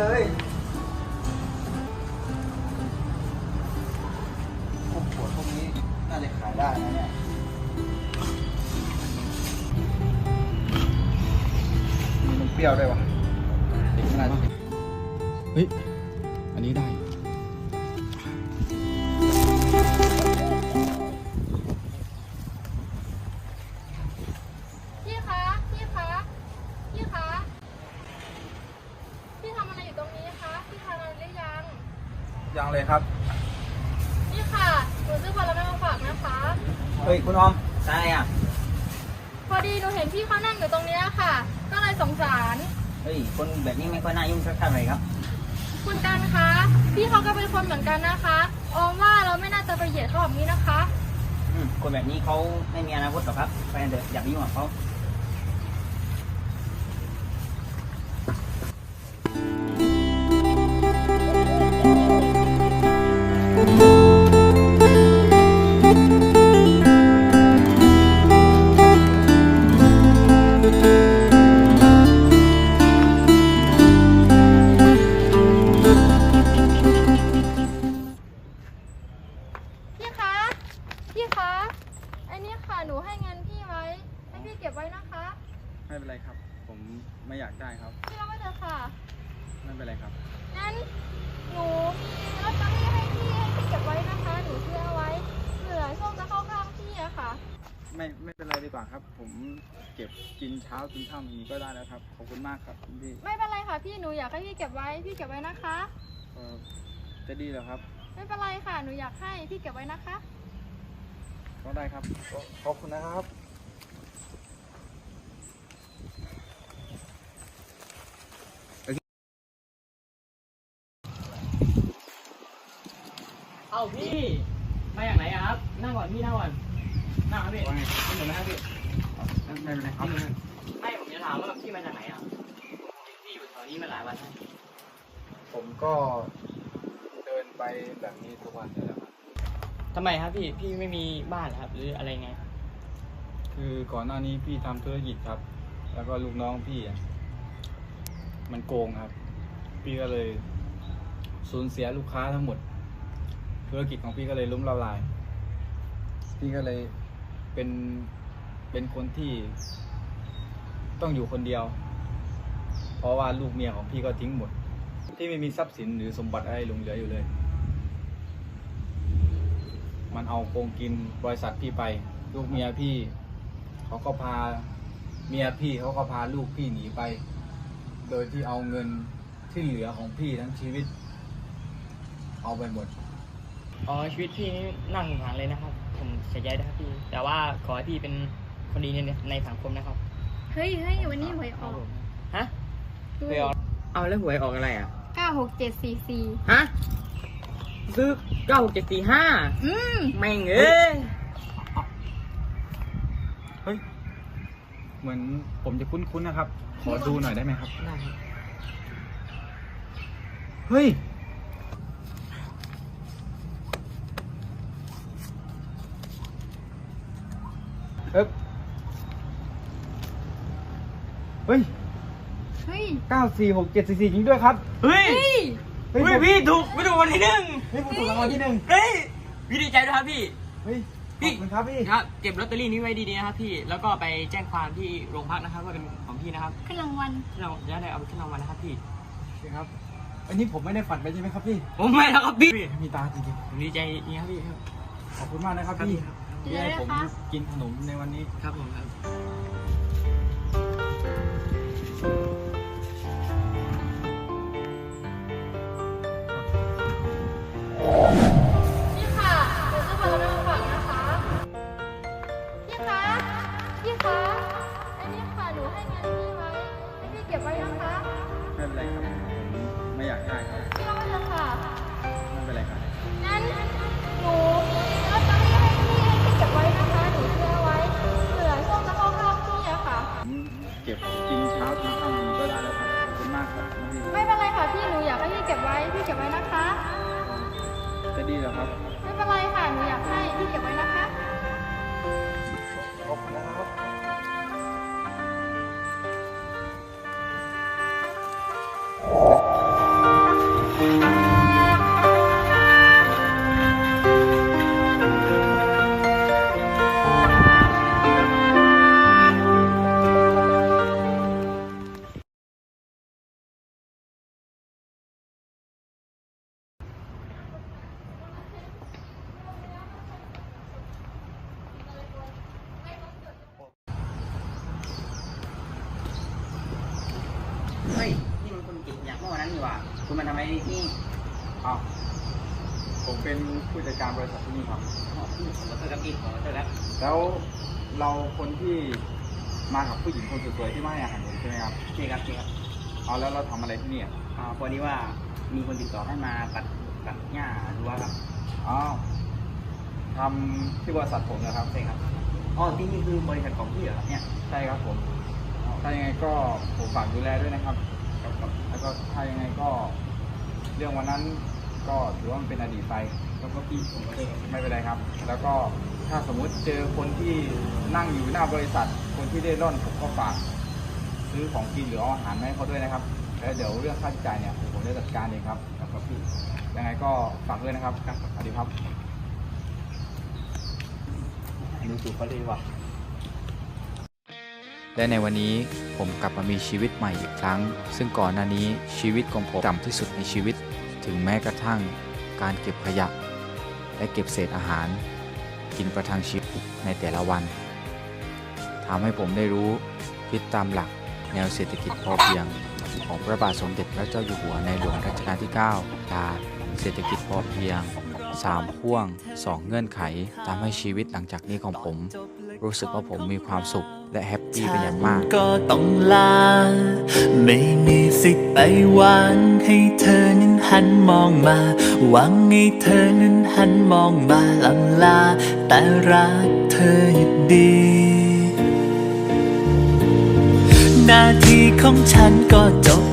เลย พวกขวดพวกนี้น่าจะขายได้นะเนี่ยมีนมเปรี้ยวด้วยวะเด็กไม่น่าจะเฮ้ย อันนี้ได้ พี่คะ พี่คะ พี่คะ พี่ทำอะไรอยู่ตรงนี้คะ พี่ทานอะไรหรือยัง ยังเลยครับ นี่ค่ะหนูซื้อผลไม้มาฝากนะคะ เฮ้ยคุณออมใช่อะพอดีหนูเห็นพี่เขานั่งอยู่ตรงเนี้ยค่ะ ก็เลยสงสาร เฮ้ยคนแบบนี้ไม่ค่อยน่ายุ่งสักเท่าไหร่ครับ คุณกันคะ พี่เขาก็เป็นคนเหมือนกันนะคะออมว่าเราไม่น่าจะไปเหยียดเขาแบบนี้นะคะ อืมคนแบบนี้เขาไม่มีอนาคตหรอกครับไปกันเถอะอย่าไปยุ่งกับเขา ให้พี่เก็บไว้นะคะ ไม่เป็นไรครับ ผมไม่อยากได้ครับ พี่รับไว้เถอะค่ะ ไม่เป็นไรครับ งั้นหนูมีลอตเตอรี่ให้พี่ให้พี่เก็บไว้นะคะ หนูซื้อเอาไว้เผื่อโชคจะเข้าข้างพี่อะค่ะ ไม่ไม่เป็นไรดีกว่าครับ ผมเก็บกินเช้ากินค่ำอย่างนี้ก็ได้แล้วครับ ขอบคุณมากครับคุณพี่ไม่เป็นไรค่ะพี่ หนูอยากให้พี่เก็บไว้ พี่เก็บไว้นะคะ เอ่อจะดีเหรอครับ ไม่เป็นไรค่ะ หนูอยากให้พี่เก็บไว้นะคะ ก็ได้ครับขอบคุณนะครับ เอาพี่มาจากไหนอะครับ นั่งก่อนพี่นั่งก่อน นั่งครับพี่ ว่า ไงไม่เหมือนนะครับพี่ไม่เป็นไรครับไม่ผมจะถามว่าพี่มาจากไหนอะพี่อยู่แถวนี้มาหลายวันแล้วผมก็เดินไปแบบนี้ทุกวันเลยแหละครับทำไมครับพี่พี่ไม่มีบ้านเหรอครับหรืออะไรไง คือก่อนหน้านี้พี่ทำธุรกิจครับ แล้วก็ลูกน้องพี่อะมันโกงครับ พี่ก็เลยสูญเสียลูกค้าทั้งหมด ธุรกิจของพี่ก็เลยล้มละลาย พี่ก็เลย เป็นเป็นคนที่ต้องอยู่คนเดียว เพราะว่าลูกเมียของพี่ก็ทิ้งหมด ที่ไม่มีทรัพย์สินหรือสมบัติอะไรหลงเหลืออยู่เลย มันเอาโกงกินบริษัทพี่ไป ลูกเมียพี่ เขาก็พาเมียพี่เขาก็พาลูกพี่หนีไป โดยที่เอาเงินที่เหลือของพี่ทั้งชีวิต เอาไปหมด อ๋อชีวิตพี่นี่นั่งหลังเลยนะครับ เสียใจด้วยครับพี่ แต่ว่าขอให้พี่เป็นคนดีในในสังคมนะครับเฮ้ยเฮ้ยวันนี้หวยออกฮะหวยออกเอาแล้วหวยออกอะไรอะเก้าหกเจ็ดสี่สี่ฮะซื้อเก้าเจ็ดสี่ห้าอืมแม่งเอ้ยเฮ้ยเหมือนผมจะคุ้นๆนะครับ ขอดูหน่อยได้ไหมครับได้ครับเฮ้ย เอ๊บเฮ้ยเฮ้ยเก้าสี่หกเจ็ดสี่สี่จริงด้วยครับ เฮ้ย เฮ้ยเฮ้ยเฮ้ยผมพี่ถูกไม่ถูกวันที่หนึ่งเฮ้ยผมถูกรางวัลที่หนึ่งเฮ้ยพี่ดีใจด้วยครับพี่เฮ้ยพี่ขอบคุณครับพี่ครับเก็บลอตเตอรี่นี้ไว้ดีๆนะครับพี่แล้วก็ไปแจ้งความที่โรงพักนะครับว่าเป็นของพี่นะครับขึ้นรางวัลเราจะได้เอาไปขึ้นรางวัลนะครับพี่โอเคครับ อันนี้ผมไม่ได้ฝันไปใช่ไหมครับพี่ผมไม่แล้วครับพี่มีตาจริงผมดีใจนี่ครับพี่ๆขอบคุณมากนะครับพี่ครับ ที่ให้ผมกินขนมในวันนี้ครับผมครับ อครับ ไม่เป็นไรค่ะ หนูอยากให้พี่เก็บไว้นะคะ ขอบคุณนะครับ คุณมาทำอะไรที่นี่อ้าวผมเป็นผู้จัดการบริษัทที่นี่ครับ อ๋อพี่ขอโทษครับพี่ขอโทษครับแล้วเราคนที่มากับผู้หญิงคนสวยๆที่มาให้อาหารผมใช่ไหมครับใช่ครับใช่ครับเอาแล้วเราทำอะไรที่นี่อะอ่าพอดีว่ามีคนติดต่อให้มาตัดตัดหญ้ารั้วครับอ้าวทำที่บริษัทผมนะครับใช่ครับอ๋อที่นี่คือบริษัทของพี่เหรอครับเนี่ย ใช่ครับผมถ้ายังไงก็ผมฝากดูแลด้วยนะครับครับครับ แล้วก็ถ้ายังไงก็ เรื่องวันนั้นก็ถือว่ามันเป็นอดีตไป แล้วก็พี่ผมก็ไม่เป็นไรครับ แล้วก็ถ้าสมมุติเจอคนที่นั่งอยู่หน้าบริษัท คนที่ได้ร่อนผมก็ฝากซื้อของกินหรือเอาอาหารมาให้เขาด้วยนะครับแล้วเดี๋ยวเรื่องค่าใช้จ่ายเนี่ยผมจะจัดการเองครับครับครับพี่ยังไงก็ฝากด้วยนะครับครับสวัสดีครับดูสูบเขาเลยว่ะ และในวันนี้ผมกลับมามีชีวิตใหม่อีกครั้ง ซึ่งก่อนหน้านี้ชีวิตของผมต่ำที่สุดในชีวิต ถึงแม้กระทั่งการเก็บขยะ และเก็บเศษอาหาร กินประทังชีวิตในแต่ละวันทำให้ผมได้รู้คิดตามหลักแนวเศรษฐกิจพอเพียง ของพระบาทสมเด็จพระเจ้าอยู่หัวในหลวงรัชกาลที่9ตาเศรษฐกิจพอเพียง 3 พ่วง 2 เงื่อนไขทำให้ชีวิตหลังจากนี้ของผม รู้สึกว่าผมมีความสุขและแฮปปี้เป็นอย่างมาก ก็ต้องลา ไม่มีสิทธิ์ไปหวังให้เธอนั้นหันมองมา หวังให้เธอนั้นหันมองมาลำลา แต่รักเธออยู่ดีหน้าที่ของฉันก็จบ